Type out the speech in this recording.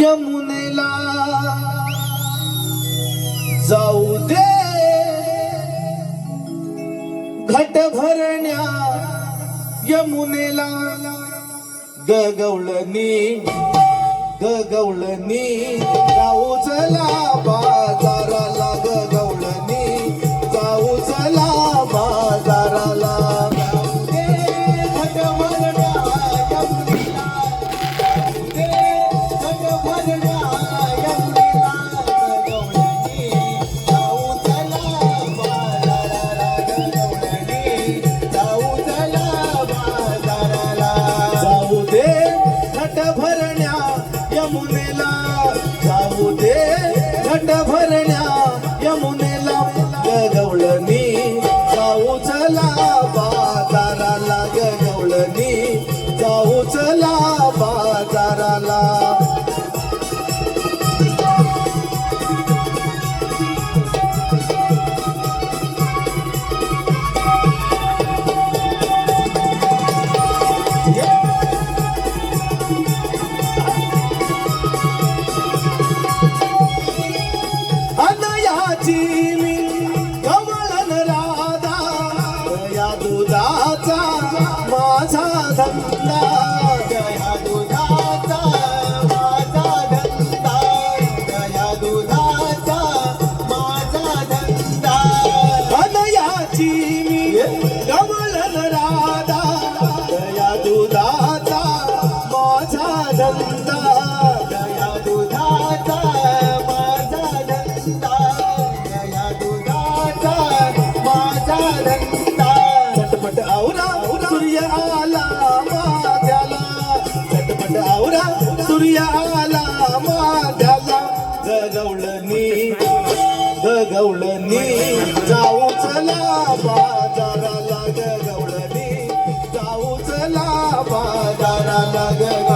यमुनेला जाऊ दे. घट भरण्या यमुनेला. गगवळणी गगवळणी जाऊ चला दुधाचा माझा धंदा या दुधाचा माझा धंदा या दुधाचा माझा धंदा. अनयाची मी राधा या दुधाचा माझा धंदा या दुधाचा माझा धंदा या दुधाचा माझा धंदा. झटपट आवरा सूर्य आला माझ्याला. झटपट आवरा सूर्य आला माझ्याला. गगवळणी गगवळणी जाऊ चला बाजाराला. गगवळणी जाऊ चला बाजाराला. गगवळणी